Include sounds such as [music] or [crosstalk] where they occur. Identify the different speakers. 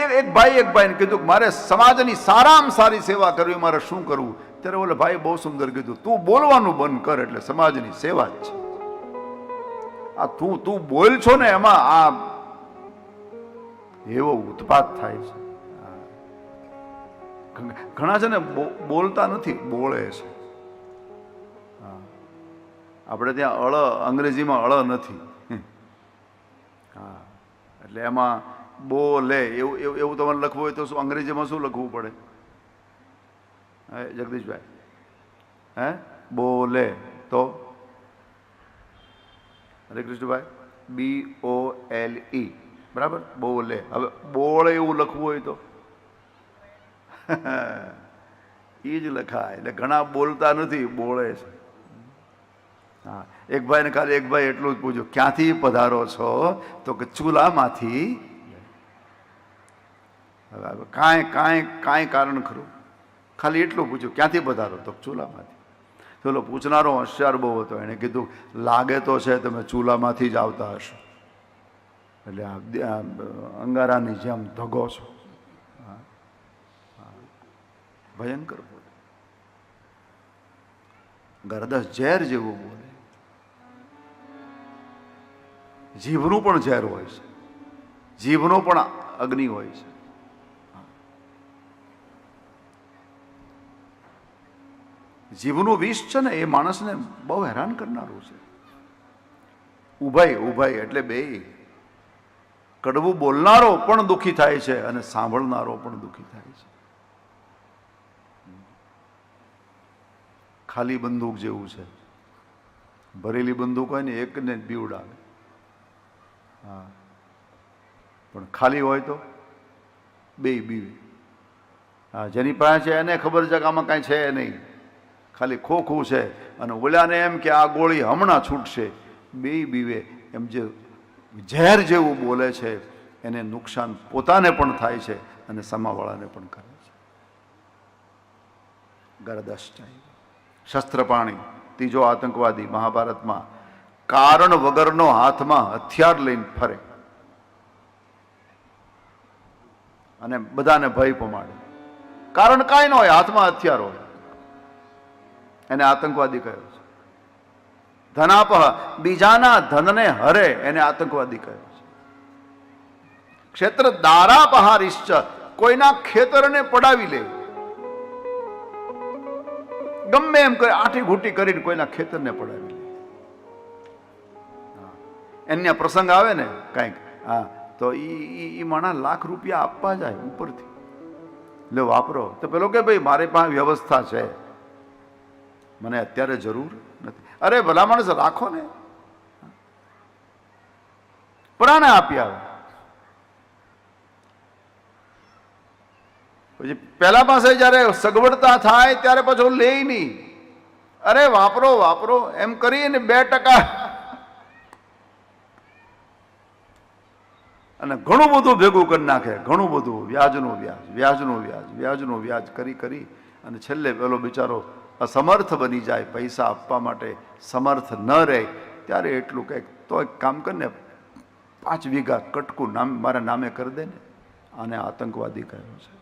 Speaker 1: એક ભાઈ, એક ભાઈને કીધું કે મારે સમાજની સારામાં સારી સેવા કરવી, મારે શું કરવું? ત્યારે ઓલે ભાઈ બહુ સુંદર કીધું, તું બોલવાનું બંધ કર એટલે સમાજની સેવા જ છે. આ તું તું બોલ છો ને એમાં આ એવો ઉત્પાત થાય છે. ઘણા છે ને બોલતા નથી, બોલે છે. આપણે ત્યાં અળ, અંગ્રેજીમાં અળ નથી. હા. એટલે એમાં બોલે, એવું એવું એવું તમારે લખવું હોય તો શું, અંગ્રેજીમાં શું લખવું પડે? હે, જગદીશભાઈ. હે? બોલે તો? હરે કૃષ્ણભાઈ. બી ઓ એલ ઈ બરાબર? બોલે. હવે બોળે એવું લખવું હોય તો? [laughs] એ જ લખાય. એટલે ઘણા બોલતા નથી, બોળે છે. હા. એક ભાઈને ખાલી એક ભાઈ એટલું જ પૂછ્યું, ક્યાંથી પધારો છો? તો કે, ચૂલામાંથી હવે કાંઈ કાંઈ કાંઈ કારણ ખરું. ખાલી એટલું પૂછ્યું, ક્યાંથી પધારો? તો ચૂલામાંથી. પેલો પૂછનારો હોશિયાર બહુ હતો. એણે કીધું, લાગે તો છે તમે ચૂલામાંથી જ આવતા હશો. એટલે અંગારાની જેમ ધગો છો. ભયંકર બોલે. ગરદસ ઝેર જેવું બોલે. જીભનું પણ ઝેર હોય છે. જીભનો પણ અગ્નિ હોય છે. જીભનું વિષ છે ને એ માણસને બહુ હેરાન કરનારું છે. ઉભાઈ ઉભાઈ એટલે બે. કડવું બોલનારો પણ દુઃખી થાય છે અને સાંભળનારો પણ દુઃખી થાય છે. ખાલી બંદૂક જેવું છે. ભરેલી બંદૂક હોય ને એકને જ બીવડાવે. હા. પણ ખાલી હોય તો બે બીવે. હા, જેની પાસે છે એને ખબર છે કે આમાં કાંઈ છે નહીં. ખાલી ખોખું છે. અને ઓલાને એમ કે આ ગોળી હમણાં છૂટશે. બે બીવે એમ જે ઝેર જેવું બોલે છે, એને નુકસાન પોતાને પણ થાય છે અને સમાવાળાને પણ કરે છે. ગરદશ શસ્ત્રપાણી ત્રીજો આતંકવાદી મહાભારતમાં, કારણ વગરનો હાથમાં હથિયાર લઈને ફરે. અને બધાને ભય પમાડે. કારણ કાંઈ ન હોય, હાથમાં હથિયાર હોય. એને આતંકવાદી કહ્યો છે. ધનાપહ, બીજાના ધનને હરે એને આતંકવાદી કહ્યો છે. ક્ષેત્ર દારાપહારિશ્ચ કોઈના ખેતરને પડાવી લે. ગમે એમ કરે આઠી ઘૂટી કરીને કોઈના ખેતરને પડાવી લે. હા. એને પ્રસંગ આવે ને કાંઈક, હા, તો ઈ માણા લાખ રૂપિયા આપવા જાય ઉપરથી. લે વાપરો. તો પેલો કે ભાઈ, મારી પાસે વ્યવસ્થા છે. મને અત્યારે જરૂર નથી. અરે, ભલા માણસ રાખો ને. પ્રાણ આપી આવે. પછી પહેલા પાસે જ્યારે સગવડતા થાય, ત્યારે પાછો લે નહીં. અરે, વાપરો વાપરો. એમ કરીને બે ટકા. અને ઘણું બધું ભેગું કરી નાખે. ઘણું બધું. વ્યાજનું વ્યાજ વ્યાજનું વ્યાજ વ્યાજનું વ્યાજ કરી કરી. અને છેલ્લે પેલો બિચારો અસમર્થ બની જાય, પૈસા આપવા માટે સમર્થ ન રહે, ત્યારે એટલું કંઈક, તો એક કામ કરીને, પાંચ વીઘા કટકું નામ, મારા નામે કરી દે ને આને આતંકવાદી કહ્યો છે.